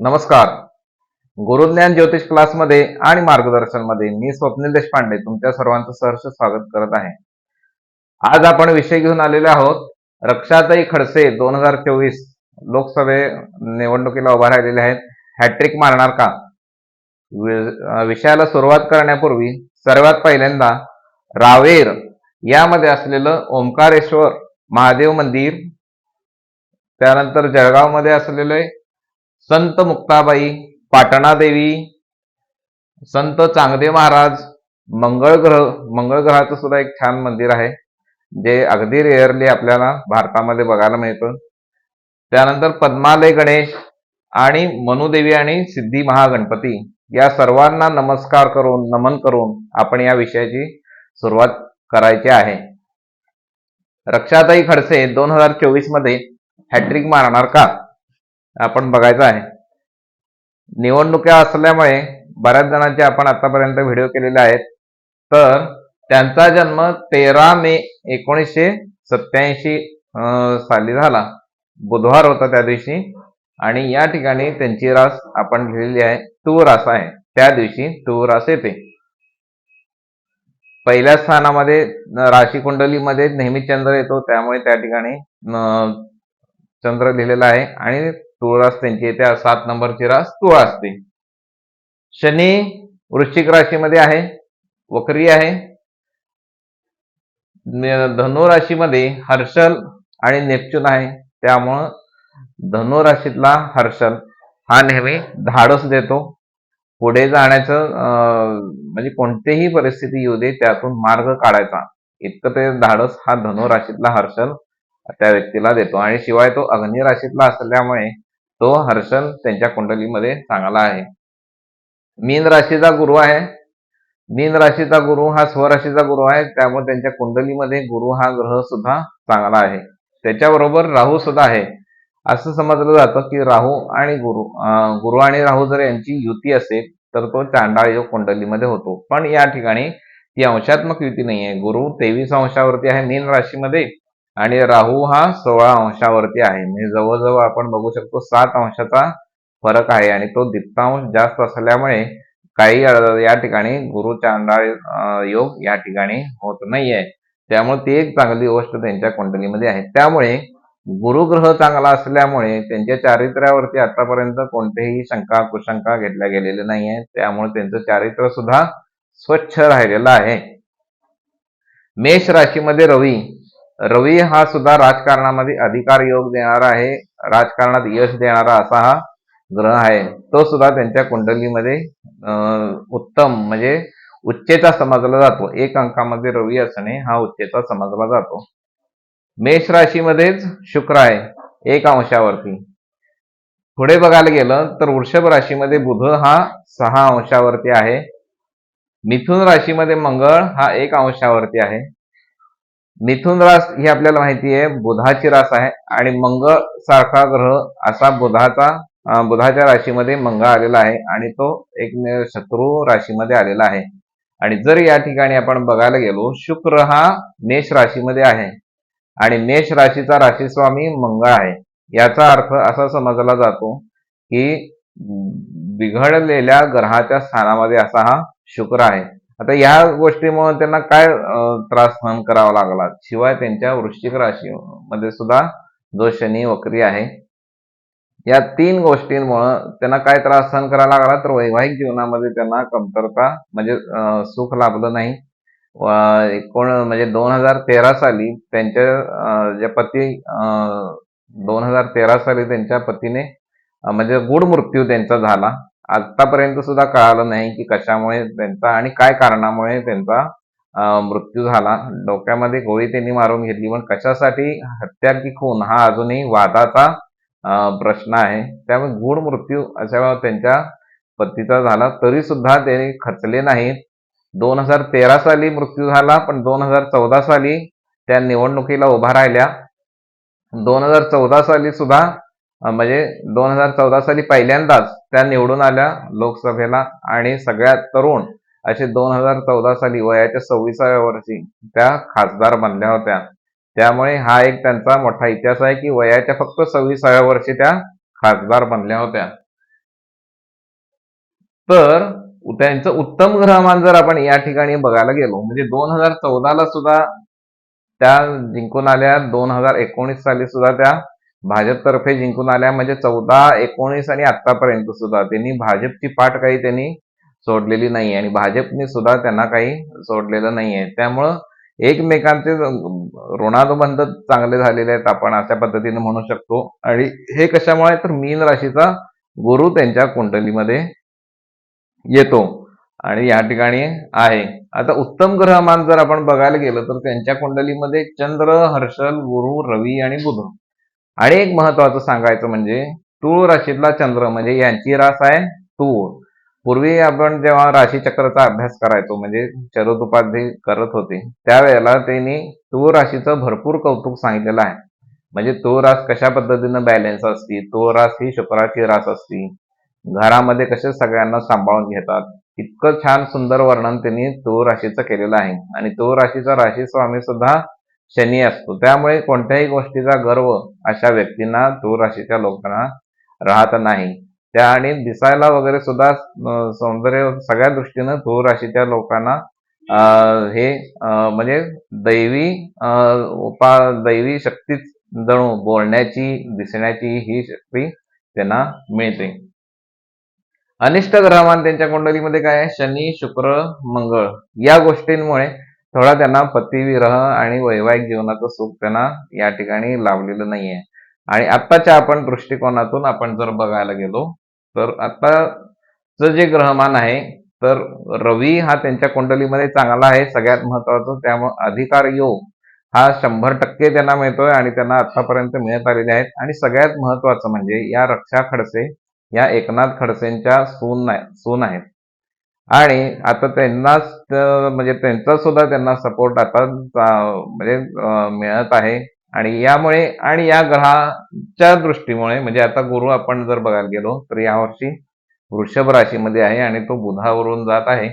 नमस्कार. गुरुज्ञान ज्योतिष क्लासमध्ये आणि मार्गदर्शनमध्ये मी स्वप्नील देशपांडे तुमच्या सर्वांचं सहर्ष स्वागत करत आहे. आज आपण विषय घेऊन आलेले आहोत रक्षाताई खडसे दोन हजार चोवीस लोकसभे निवडणुकीला उभा राहिलेले आहेत. हॅट्रिक मारणार का? विषयाला सुरुवात करण्यापूर्वी सर्वात पहिल्यांदा रावेर यामध्ये असलेलं ओंकारेश्वर महादेव मंदिर त्यानंतर जळगावमध्ये असलेले संत मुक्ताबाई पाटणादेवी संत चांगदेव महाराज मंगळ ग्रह मंगळ ग्रहाचं सुद्धा एक छान मंदिर आहे जे अगदी रेअरली आपल्याला भारतामध्ये बघायला मिळतं. त्यानंतर पद्मालय गणेश आणि मनुदेवी आणि सिद्धी महागणपती या सर्वांना नमस्कार करून नमन करून आपण या विषयाची सुरुवात करायची आहे. रक्षाताई खडसे दोन हजार चोवीसमध्ये हॅट्रिक मारणार का? आपण बघायचं आहे. निवडणुका असल्यामुळे बऱ्याच जणांचे आपण आतापर्यंत व्हिडिओ केलेले आहेत. तर त्यांचा जन्म तेरा मे एकोणीसशे सत्याऐंशी साली झाला. बुधवार होता त्या दिवशी आणि या ठिकाणी त्यांची रास आपण लिहिलेली आहे तू रास आहे. त्या दिवशी तू रास येते. पहिल्या स्थानामध्ये राशी कुंडलीमध्ये नेहमी चंद्र येतो त्यामुळे त्या ठिकाणी चंद्र लिहिलेला आहे आणि तुळस त्यांची त्या सात नंबरची रास तुळा असते. शनी वृश्चिक राशीमध्ये आहे वक्री आहे. धनु राशीमध्ये हर्षल आणि नेपच्यून आहे. त्यामुळं धनु राशीतला हर्षल हा नेहमी धाडस देतो. पुढे जाण्याचं अं, म्हणजे कोणतीही परिस्थिती येऊ दे त्यातून मार्ग काढायचा. इतकं ते धाडस हा धनु राशीतला हर्षल त्या व्यक्तीला देतो. आणि शिवाय तो अग्नि राशीतला असल्यामुळे तो हर्षल त्यांच्या कुंडलीमध्ये चांगला आहे. मीन राशीचा गुरु आहे. मीन राशीचा गुरु हा स्वराशीचा गुरु आहे. त्यामुळे त्यांच्या कुंडलीमध्ये गुरु हा ग्रह सुद्धा चांगला आहे. त्याच्याबरोबर राहू सुद्धा आहे. असं समजलं जातं की राहू आणि गुरु गुरु आणि राहू जर यांची युती असेल तर तो चांडाळ योग कुंडलीमध्ये होतो. पण या ठिकाणी ती अंशात्मक युती नाही आहे गुरु तेवीस अंशावरती आहे. मीन राशीमध्ये आणि राहू हा सोळा अंशावरती आहे. म्हणजे जवळजवळ आपण बघू शकतो सात अंशाचा फरक आहे आणि तो दीप्तांश जास्त असल्यामुळे काही या ठिकाणी गुरु चांडाळ योग या ठिकाणी होत नाहीये. त्यामुळे ती एक चांगली गोष्ट त्यांच्या कुंडलीमध्ये आहे. त्यामुळे गुरुग्रह चांगला असल्यामुळे त्यांच्या चारित्र्यावरती आतापर्यंत कोणतेही शंका कुशंका घेतल्या गेलेले नाहीये. त्यामुळे त्यांचं चारित्र्य सुद्धा स्वच्छ राहिलेलं आहे. मेष राशीमध्ये रवी रवी हा सुद्धा राजकारणामध्ये अधिकार योग देणारा आहे राजकारणात यश देणारा असा हा ग्रह आहे. तो सुद्धा त्यांच्या कुंडलीमध्ये उत्तम म्हणजे उच्चेचा समजला जातो. एक अंकामध्ये रवी असणे हा उच्चेचा समजला जातो. मेष राशीमध्येच शुक्र आहे एक अंशावरती. पुढे बघायला गेलं तर वृषभ राशीमध्ये बुध हा सहा अंशावरती आहे. मिथुन राशीमध्ये मंगळ हा एक अंशावरती आहे. मिथुन रास ही आपल्याला माहिती आहे बुधाची रास आहे आणि मंगळ सारखा ग्रह असा बुधाचा बुधाच्या राशीमध्ये मंगळ आलेला आहे आणि तो एक शत्रू राशीमध्ये आलेला आहे. आणि जर या ठिकाणी आपण बघायला गेलो शुक्र हा मेष राशीमध्ये आहे आणि मेष राशीचा राशीस्वामी मंगळ आहे. याचा अर्थ असा समजला जातो की बिघडलेल्या ग्रहाच्या स्थानामध्ये असा हा शुक्र आहे. आता या गोष्टीमुळे त्यांना काय त्रास सहन करावा लागला? शिवाय त्यांच्या वृश्चिक राशीमध्ये सुद्धा जो शनी वक्री आहे या तीन गोष्टींमुळं त्यांना काय त्रास सहन करावा लागला? तर वैवाहिक जीवनामध्ये त्यांना कमतरता म्हणजे सुख लाभलं नाही. व एकोण म्हणजे दोन हजार तेरा साली त्यांच्या जे पती दोन हजार तेरा साली त्यांच्या पतीने म्हणजे गुड मृत्यू त्यांचा झाला. आतापर्यंत सुद्धा कळालं नाही की कशामुळे त्यांचा आणि काय कारणामुळे त्यांचा मृत्यू झाला. डोक्यामध्ये गोळी त्यांनी मारून घेतली. पण कशासाठी हत्या की खून हा अजूनही वादाचा प्रश्न आहे. त्यामुळे गूढ मृत्यू अशा त्यांच्या पतीचा झाला. तरी सुद्धा ते खचले नाहीत. दोन हजार तेरा साली मृत्यू झाला पण दोन हजार चौदा साली त्या निवडणुकीला उभा राहिल्या. दोन हजार चौदा साली सुद्धा म्हणजे दोन हजार चौदा साली पहिल्यांदाच त्या निवडून आल्या लोकसभेला आणि सगळ्यात तरुण असे दोन हजार चौदा साली वयाच्या सव्वीसाव्या वर्षी त्या खासदार बनल्या होत्या. त्यामुळे हा एक त्यांचा मोठा इतिहास आहे की वयाच्या फक्त सव्वीसाव्या वर्षी त्या खासदार बनल्या होत्या. तर त्यांचं उत्तम ग्रहमान जर आपण या ठिकाणी बघायला गेलो म्हणजे दोन हजार चौदाला सुद्धा त्या जिंकून आल्या दोन हजार एकोणीस साली सुद्धा त्या भाजपतर्फे जिंकून आल्या म्हणजे चौदा एकोणीस आणि आतापर्यंत सुद्धा त्यांनी भाजपची पाठ काही त्यांनी सोडलेली नाही आणि भाजपने सुद्धा त्यांना काही सोडलेलं नाहीये. त्यामुळं एकमेकांचे ऋणानुबंध चांगले झालेले आहेत आपण अशा पद्धतीने म्हणू शकतो. आणि हे कशामुळे? तर मीन राशीचा गुरु त्यांच्या कुंडलीमध्ये येतो आणि या ठिकाणी आहे. आता उत्तम ग्रहमान जर आपण बघायला गेलं तर त्यांच्या कुंडलीमध्ये चंद्र हर्षल गुरु रवी आणि बुध. आणि एक महत्वाचं सांगायचं म्हणजे तूळ राशीतला चंद्र म्हणजे यांची रास आहे तूळ. पूर्वी आपण जेव्हा राशी चक्राचा अभ्यास करायचो म्हणजे शरद उपाधी करत होते त्यावेळेला त्यांनी तूळ राशीचं भरपूर कौतुक सांगितलेलं आहे. म्हणजे तो रास कशा पद्धतीनं बॅलन्स असती तो रास ही शुक्राची रास असती. घरामध्ये कसे सगळ्यांना सांभाळून घेतात इतकं छान सुंदर वर्णन त्यांनी तो राशीचं केलेलं आहे. आणि तो राशीचा राशी स्वामी सुद्धा शनी असतो. त्यामुळे कोणत्याही गोष्टीचा गर्व अशा व्यक्तींना तो राशीच्या लोकांना राहत नाही. त्या आणि दिसायला वगैरे सुद्धा सौंदर्य सगळ्या दृष्टीनं तो राशीच्या लोकांना हे म्हणजे दैवी उपा दैवी शक्तीच जणू बोलण्याची दिसण्याची ही शक्ती त्यांना मिळते. अनिष्ट ग्रहमान त्यांच्या कुंडलीमध्ये काय आहे? शनी शुक्र मंगळ या गोष्टींमुळे थोडा त्यांना पतिविरह आणि वैवाहिक जीवनाचं सुख त्यांना या ठिकाणी लाभलेलं नाहीये. आणि आत्ताच्या आपण दृष्टिकोनातून आपण जर बघायला गेलो तर आत्ताचं जे ग्रहमान आहे तर रवी हा त्यांच्या कुंडलीमध्ये चांगला आहे सगळ्यात महत्वाचं त्यामुळे अधिकार योग हा शंभर टक्के त्यांना मिळतोय आणि त्यांना आतापर्यंत मिळत आलेले आहेत. आणि सगळ्यात महत्वाचं म्हणजे या रक्षा खडसे या एकनाथ खडसेंच्या सून नाही सून आहेत. आणि आता त्यांनाच म्हणजे त्यांचा सुद्धा त्यांना सपोर्ट आता म्हणजे मिळत आहे. आणि यामुळे आणि या ग्रहाच्या दृष्टीमुळे म्हणजे आता गुरु आपण जर बघायला गेलो तर यावर्षी वृषभ राशीमध्ये आहे आणि तो बुधावरून जात आहे.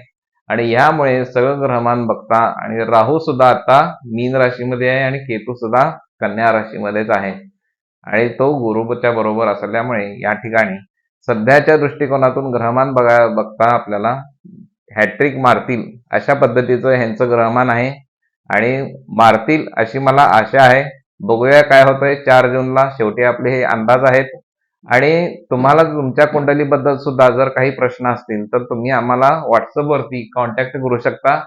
आणि यामुळे सगळं ग्रहमान बघता आणि राहू सुद्धा आता मीन राशीमध्ये आहे आणि केतू सुद्धा कन्या राशीमध्येच आहे. आणि तो गुरुच्या बरोबर असल्यामुळे या ठिकाणी सध्याच्या दृष्टिकोनातून ग्रहमान बघा बघता आपल्याला हॅट्रिक मारतील अशा पद्धतीचं ह्यांचं ग्रहमान आहे. आणि मारतील अशी मला आशा आहे. बघूया काय होतंय. चार जूनला शेवटी आपले हे अंदाज आहेत. आणि तुम्हाला तुमच्या कुंडलीबद्दल सुद्धा जर काही प्रश्न असतील तर तुम्ही आम्हाला व्हॉट्सअपवरती कॉन्टॅक्ट करू शकता.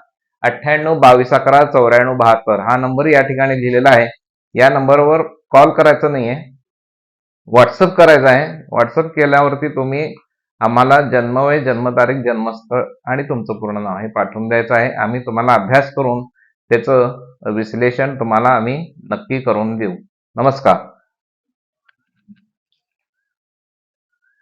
अठ्ठ्याण्णव बावीस अकरा चौऱ्याण्णव बहात्तर हा नंबर या ठिकाणी लिहिलेला आहे. या नंबरवर कॉल करायचा नाहीये. व्हॉट्सअप करायचं आहे. व्हॉट्सअप केल्यावरती तुम्ही आम्हाला जन्मवय जन्मतारीख जन्मस्थळ आणि तुमचं पूर्ण नाव हे पाठवून द्यायचं आहे. आम्ही तुम्हाला अभ्यास करून त्याचं विश्लेषण तुम्हाला आम्ही नक्की करून देऊ. नमस्कार.